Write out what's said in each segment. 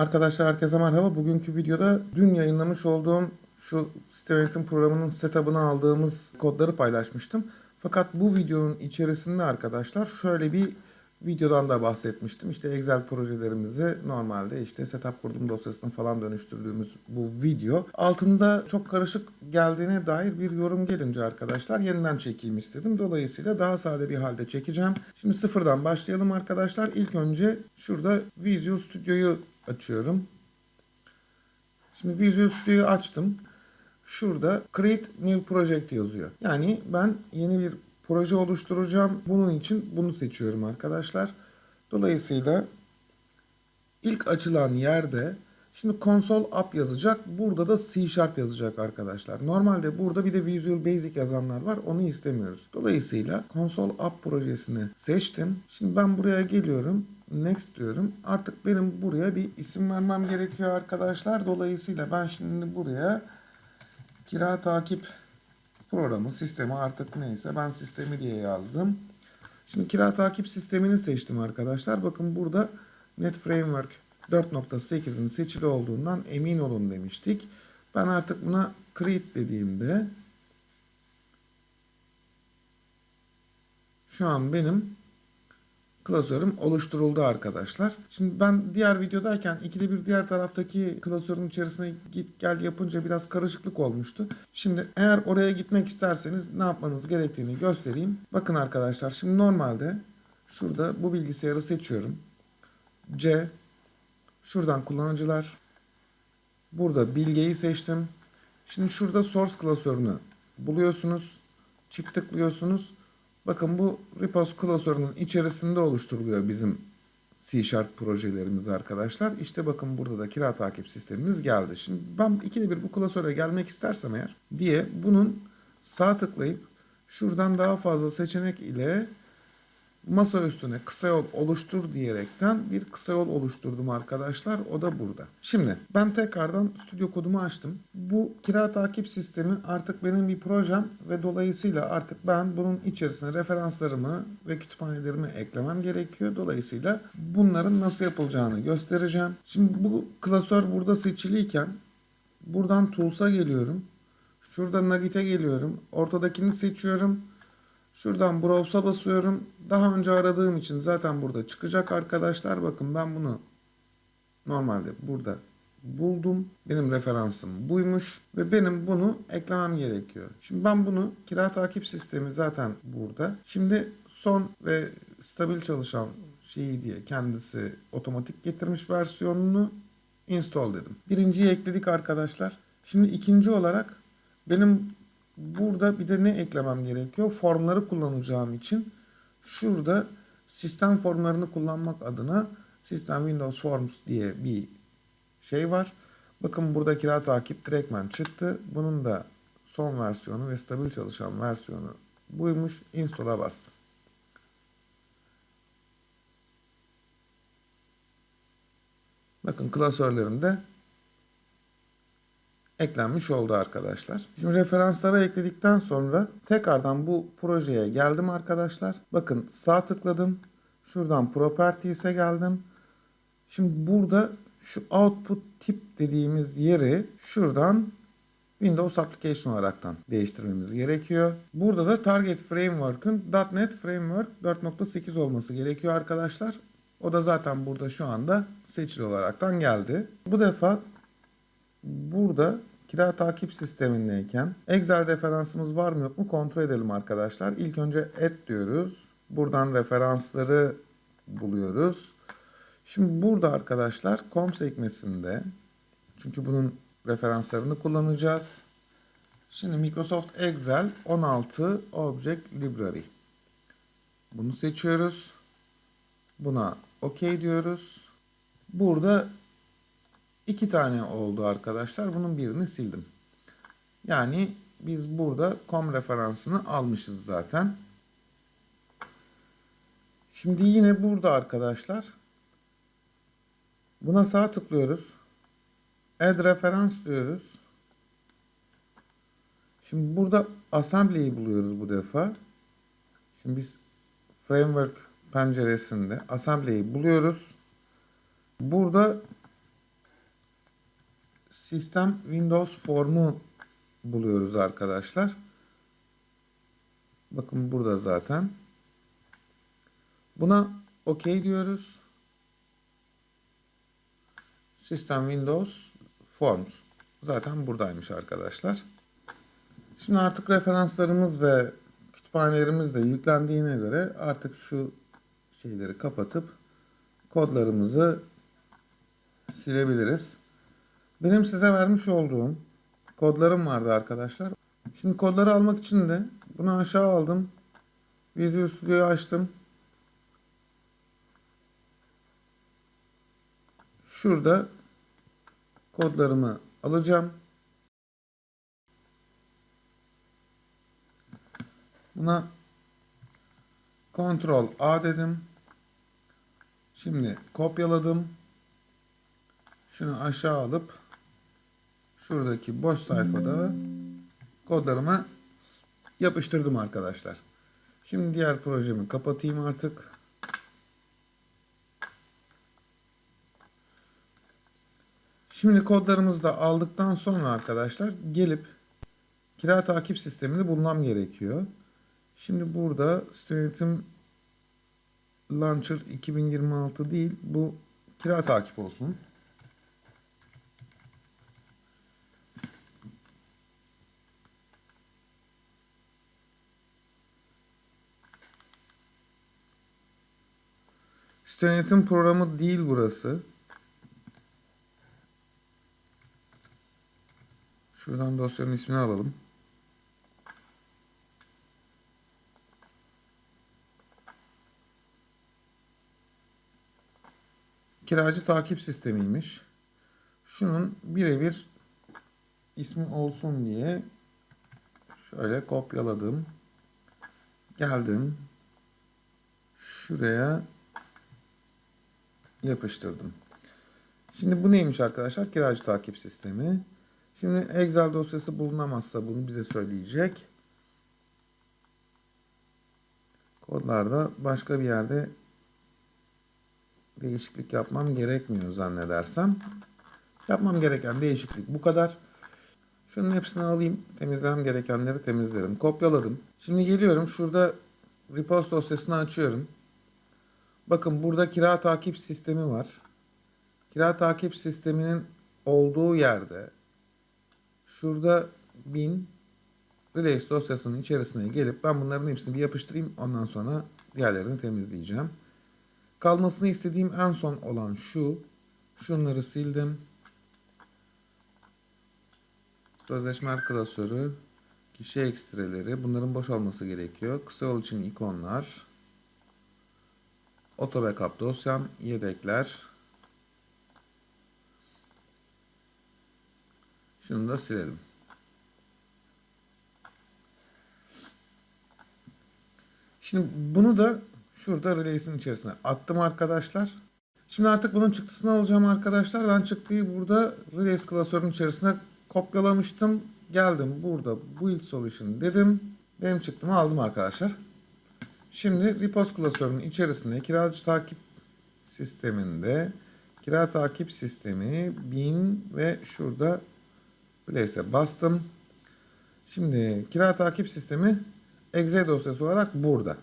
Arkadaşlar herkese merhaba. Bugünkü videoda dün yayınlamış olduğum şu site yönetim programının setup'ını aldığımız kodları paylaşmıştım. Fakat bu videonun içerisinde arkadaşlar şöyle bir videodan da bahsetmiştim. İşte Excel projelerimizi normalde işte setup kurdum dosyasına falan dönüştürdüğümüz bu video. Altında çok karışık geldiğine dair bir yorum gelince arkadaşlar yeniden çekeyim istedim. Dolayısıyla daha sade bir halde çekeceğim. Şimdi sıfırdan başlayalım arkadaşlar. İlk önce şurada Visual Studio'yu açıyorum. Şimdi Visual Studio'yu açtım. Şurada Create New Project yazıyor. Yani ben yeni bir proje oluşturacağım. Bunun için bunu seçiyorum arkadaşlar. Dolayısıyla ilk açılan yerde şimdi console app yazacak. Burada da C Sharp yazacak arkadaşlar. Normalde burada bir de Visual Basic yazanlar var. Onu istemiyoruz. Dolayısıyla console app projesini seçtim. Şimdi ben buraya geliyorum. Next diyorum. Artık benim buraya bir isim vermem gerekiyor arkadaşlar. Dolayısıyla ben şimdi buraya kira takip programı, sistemi artık neyse ben sistemi diye yazdım. Şimdi kira takip sistemini seçtim arkadaşlar. Bakın burada Net Framework 4.8'in seçili olduğundan emin olun demiştik. Ben artık buna create dediğimde şu an benim klasörüm oluşturuldu arkadaşlar. Şimdi ben diğer videodayken ikide bir diğer taraftaki klasörün içerisine git gel yapınca biraz karışıklık olmuştu. Şimdi eğer oraya gitmek isterseniz ne yapmanız gerektiğini göstereyim. Bakın arkadaşlar şimdi normalde şurada bu bilgisayarı seçiyorum. C şuradan kullanıcılar burada bilgeyi seçtim. Şimdi şurada source klasörünü buluyorsunuz. Çift tıklıyorsunuz. Bakın bu repos klasörünün içerisinde oluşturuluyor bizim C Sharp projelerimiz arkadaşlar. İşte bakın burada da kira takip sistemimiz geldi. Şimdi ben ikide bir bu klasöre gelmek istersem eğer diye bunun sağ tıklayıp şuradan daha fazla seçenek ile masa üstüne kısa yol oluştur diyerekten bir kısa yol oluşturdum arkadaşlar. O da burada. Şimdi ben tekrardan stüdyo kodumu açtım. Bu kira takip sistemi artık benim bir projem ve dolayısıyla artık ben bunun içerisine referanslarımı ve kütüphanelerimi eklemem gerekiyor. Dolayısıyla bunların nasıl yapılacağını göstereceğim. Şimdi bu klasör burada seçiliyken buradan Tools'a geliyorum. Şurada Nugget'e geliyorum. Ortadakini seçiyorum. Şuradan Browse'a basıyorum. Daha önce aradığım için zaten burada çıkacak arkadaşlar. Bakın ben bunu normalde burada buldum. Benim referansım buymuş ve benim bunu eklemem gerekiyor. Şimdi ben bunu kira takip sistemi zaten burada. Şimdi son ve stabil çalışan şeyi diye kendisi otomatik getirmiş versiyonunu install dedim. Birinciyi ekledik arkadaşlar. Şimdi ikinci olarak benim burada bir de ne eklemem gerekiyor? Formları kullanacağım için şurada sistem formlarını kullanmak adına System Windows Forms diye bir şey var. Bakın burada kira takip Crackman çıktı. Bunun da son versiyonu ve stabil çalışan versiyonu buymuş. Install'a bastım. Bakın klasörlerimde eklenmiş oldu arkadaşlar. Şimdi referanslara ekledikten sonra tekrardan bu projeye geldim arkadaşlar. Bakın sağ tıkladım. Şuradan Properties'e geldim. Şimdi burada şu output tip dediğimiz yeri şuradan Windows Application olaraktan değiştirmemiz gerekiyor. Burada da Target Framework'ın .NET Framework 4.8 olması gerekiyor arkadaşlar. O da zaten burada şu anda seçili olaraktan geldi. Bu defa burada kira takip sistemindeyken Excel referansımız var mı yok mu kontrol edelim arkadaşlar. İlk önce add diyoruz. Buradan referansları buluyoruz. Şimdi burada arkadaşlar com sekmesinde çünkü bunun referanslarını kullanacağız. Şimdi Microsoft Excel 16 Object Library. Bunu seçiyoruz. Buna OK diyoruz. Burada iki tane oldu arkadaşlar. Bunun birini sildim. Yani biz burada com referansını almışız zaten. Şimdi yine burada arkadaşlar buna sağ tıklıyoruz. Add referans diyoruz. Şimdi burada assembly'yi buluyoruz bu defa. Şimdi biz framework penceresinde assembly'yi buluyoruz. Burada Sistem Windows formu buluyoruz arkadaşlar. Bakın burada zaten. Buna OK diyoruz. System Windows Forms. Zaten buradaymış arkadaşlar. Şimdi artık referanslarımız ve kütüphanelerimiz de yüklendiğine göre artık şu şeyleri kapatıp kodlarımızı silebiliriz. Benim size vermiş olduğum kodlarım vardı arkadaşlar. Şimdi kodları almak için de bunu aşağı aldım. Visual Studio'yu açtım. Şurada kodlarımı alacağım. Buna Ctrl A dedim. Şimdi kopyaladım. Şunu aşağı alıp şuradaki boş sayfada kodlarıma yapıştırdım arkadaşlar. Şimdi diğer projemi kapatayım artık. Şimdi kodlarımızı da aldıktan sonra arkadaşlar gelip kira takip sistemini bulmam gerekiyor. Şimdi burada yönetim Launcher 2026 değil bu kira takip olsun. Site yönetim programı değil burası. Şuradan dosyanın ismini alalım. Kiracı takip sistemiymiş. Şunun birebir ismi olsun diye şöyle kopyaladım. Geldim. Şuraya yapıştırdım. Şimdi bu neymiş arkadaşlar? Kiracı takip sistemi. Şimdi Excel dosyası bulunamazsa bunu bize söyleyecek. Kodlarda başka bir yerde değişiklik yapmam gerekmiyor zannedersem. Yapmam gereken değişiklik bu kadar. Şunun hepsini alayım. Temizlemem gerekenleri temizlerim. Kopyaladım. Şimdi geliyorum. Şurada repos dosyasını açıyorum. Bakın burada kira takip sistemi var. Kira takip sisteminin olduğu yerde şurada bin Relays dosyasının içerisine gelip ben bunların hepsini bir yapıştırayım. Ondan sonra diğerlerini temizleyeceğim. Kalmasını istediğim en son olan şu. Şunları sildim. Sözleşme klasörü, kişi ekstreleri. Bunların boş olması gerekiyor. Kısa yol için ikonlar. Auto backup dosyam, yedekler. Şunu da silelim. Şimdi bunu da şurada relays'in içerisine attım arkadaşlar. Şimdi artık bunun çıktısını alacağım arkadaşlar. Ben çıktıyı burada relays klasörünün içerisine kopyalamıştım. Geldim burada build solution dedim. Benim çıktımı aldım arkadaşlar. Şimdi repos klasörünün içerisinde kiracı takip sisteminde kira takip sistemi bin ve şurada place'e bastım. Şimdi kira takip sistemi exe dosyası olarak burada.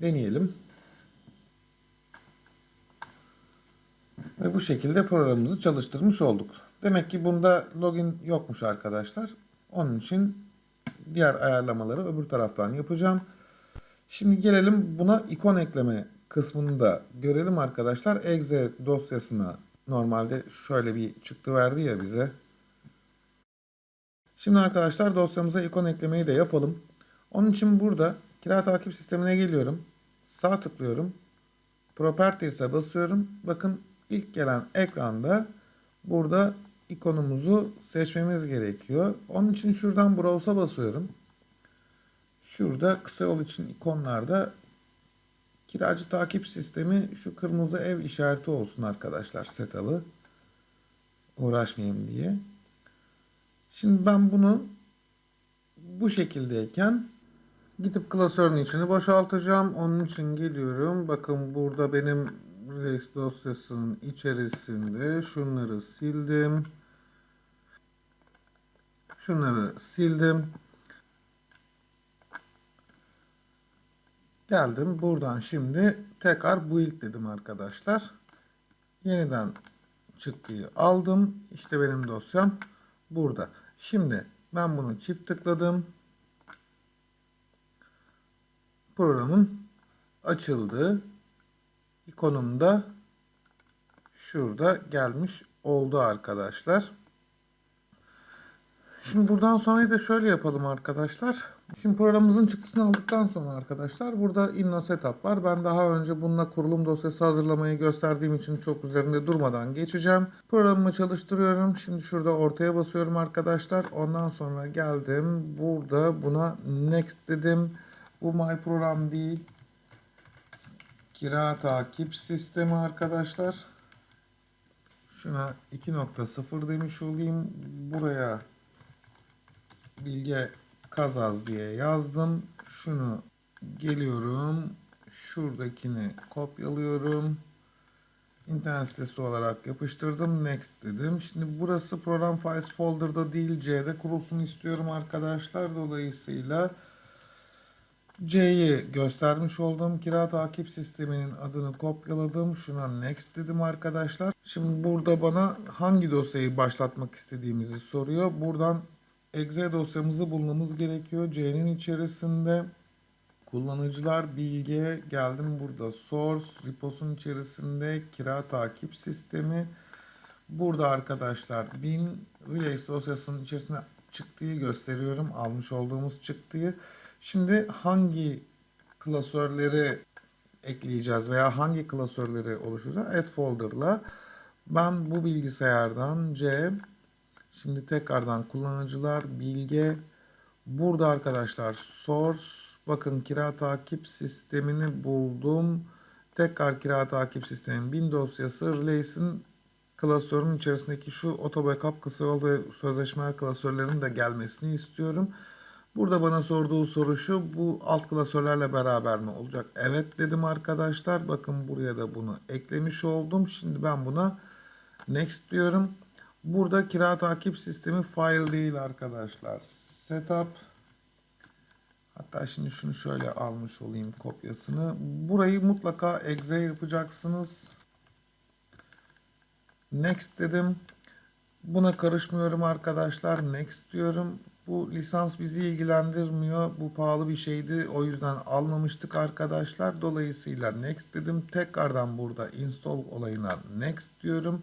Deneyelim. Ve bu şekilde programımızı çalıştırmış olduk. Demek ki bunda login yokmuş arkadaşlar. Onun için diğer ayarlamaları öbür taraftan yapacağım. Şimdi gelelim buna ikon ekleme kısmını da görelim arkadaşlar. Exe dosyasına normalde şöyle bir çıktı verdi ya bize. Şimdi arkadaşlar dosyamıza ikon eklemeyi de yapalım. Onun için burada kira takip sistemine geliyorum. Sağ tıklıyorum. Properties'e basıyorum. Bakın ilk gelen ekranda burada ikonumuzu seçmemiz gerekiyor. Onun için şuradan Browse'a basıyorum. Şurada kısa yol için ikonlarda kiracı takip sistemi şu kırmızı ev işareti olsun arkadaşlar setup'ı. Uğraşmayayım diye. Şimdi ben bunu bu şekildeyken gidip klasörün içini boşaltacağım. Onun için geliyorum. Bakın burada benim Relax dosyasının içerisinde şunları sildim. Şunları sildim. Geldim. Buradan şimdi tekrar build dedim arkadaşlar. Yeniden çıktıyı aldım. İşte benim dosyam burada. Şimdi ben bunu çift tıkladım. Programın açıldığı ikonumda şurada gelmiş oldu arkadaşlar. Şimdi buradan sonra da şöyle yapalım arkadaşlar. Şimdi programımızın çıktısını aldıktan sonra arkadaşlar burada Inno Setup var. Ben daha önce bununla kurulum dosyası hazırlamayı gösterdiğim için çok üzerinde durmadan geçeceğim. Programımı çalıştırıyorum. Şimdi şurada ortaya basıyorum arkadaşlar. Ondan sonra geldim. Burada buna Next dedim. Bu My Program değil. Kira takip sistemi arkadaşlar. Şuna 2.0 demiş olayım. Buraya bilge kazaz diye yazdım. Şunu geliyorum. Şuradakini kopyalıyorum. İnternet sitesi olarak yapıştırdım. Next dedim. Şimdi burası program files folder'da değil C'de kurulsun istiyorum arkadaşlar. Dolayısıyla C'yi göstermiş olduğum kira takip sisteminin adını kopyaladım. Şuna next dedim arkadaşlar. Şimdi burada bana hangi dosyayı başlatmak istediğimizi soruyor. Buradan exe dosyamızı bulmamız gerekiyor. C'nin içerisinde kullanıcılar bilgi geldim burada source reposun içerisinde kira takip sistemi. Burada arkadaşlar bin relays dosyasının içerisine çıktığı gösteriyorum. Almış olduğumuz çıktığı. Şimdi hangi klasörleri ekleyeceğiz veya hangi klasörleri oluşturacağız? Add folder'la ben bu bilgisayardan C şimdi tekrardan kullanıcılar bilge burada arkadaşlar source bakın kira takip sistemini buldum. Tekrar kira takip sistemin bin dosyası Relays'in klasörün içerisindeki şu auto backup kısa yol ve sözleşmeler klasörlerinin de gelmesini istiyorum. Burada bana sorduğu soru şu. Bu alt klasörlerle beraber mi olacak? Evet dedim arkadaşlar. Bakın buraya da bunu eklemiş oldum. Şimdi ben buna next diyorum. Burada kira takip sistemi file değil arkadaşlar. Setup Hatta şimdi şunu şöyle almış olayım kopyasını. Burayı mutlaka exe yapacaksınız. Next dedim. Buna karışmıyorum arkadaşlar. Next diyorum. Bu lisans bizi ilgilendirmiyor. Bu pahalı bir şeydi. O yüzden almamıştık arkadaşlar. Dolayısıyla next dedim. Tekrardan burada install olayına next diyorum.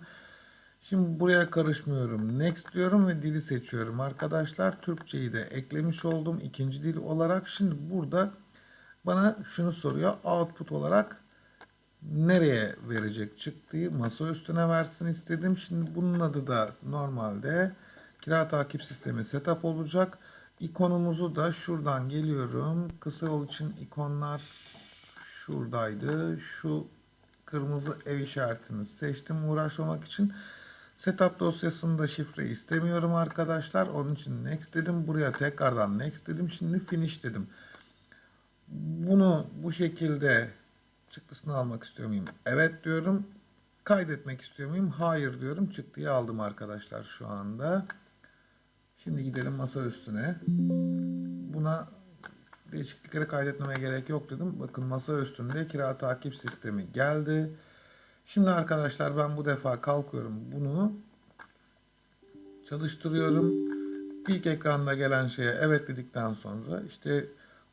Şimdi buraya karışmıyorum. Next diyorum ve dili seçiyorum arkadaşlar. Türkçeyi de eklemiş oldum ikinci dil olarak. Şimdi burada bana şunu soruyor. Output olarak nereye verecek çıktığı masa üstüne versin istedim. Şimdi bunun adı da normalde kira takip sistemi setup olacak. İkonumuzu da şuradan geliyorum. Kısa yol için ikonlar şuradaydı. Şu kırmızı ev işaretini seçtim uğraşmamak için. Setup dosyasında şifre istemiyorum arkadaşlar. Onun için next dedim. Buraya tekrardan next dedim. Şimdi finish dedim. Bunu bu şekilde çıktısını almak istiyor muyum? Evet diyorum. Kaydetmek istiyor muyum? Hayır diyorum. Çıktıyı aldım arkadaşlar şu anda. Şimdi gidelim masa üstüne. Buna değişikliklere kaydetmeme gerek yok dedim. Bakın masa üstünde kira takip sistemi geldi. Şimdi arkadaşlar ben bu defa kalkıyorum. Bunu çalıştırıyorum. İlk ekranda gelen şeye evet dedikten sonra işte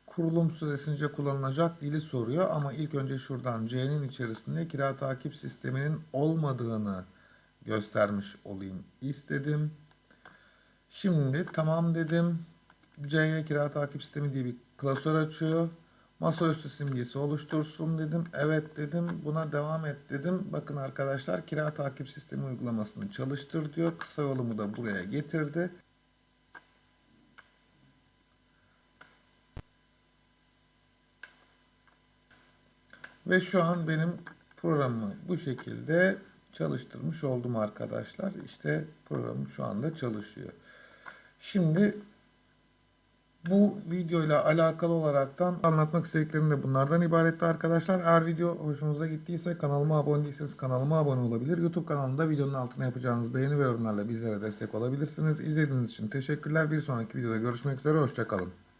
kurulum süresince kullanılacak dili soruyor ama ilk önce şuradan C'nin içerisinde kira takip sisteminin olmadığını göstermiş olayım istedim. Şimdi tamam dedim. C'ye kira takip sistemi diye bir klasör açıyor. Masaüstü simgesi oluştursun dedim. Evet dedim. Buna devam et dedim. Bakın arkadaşlar kira takip sistemi uygulamasını çalıştır diyor. Kısa yolumu da buraya getirdi. Ve şu an benim programımı bu şekilde çalıştırmış oldum arkadaşlar. İşte programım şu anda çalışıyor. Şimdi Bu videoyla alakalı olaraktan anlatmak istediklerim de bunlardan ibaretti arkadaşlar. Eğer video hoşunuza gittiyse kanalıma abone değilseniz kanalıma abone olabilir. YouTube kanalımda videonun altına yapacağınız beğeni ve yorumlarla bizlere destek olabilirsiniz. İzlediğiniz için teşekkürler. Bir sonraki videoda görüşmek üzere. Hoşçakalın.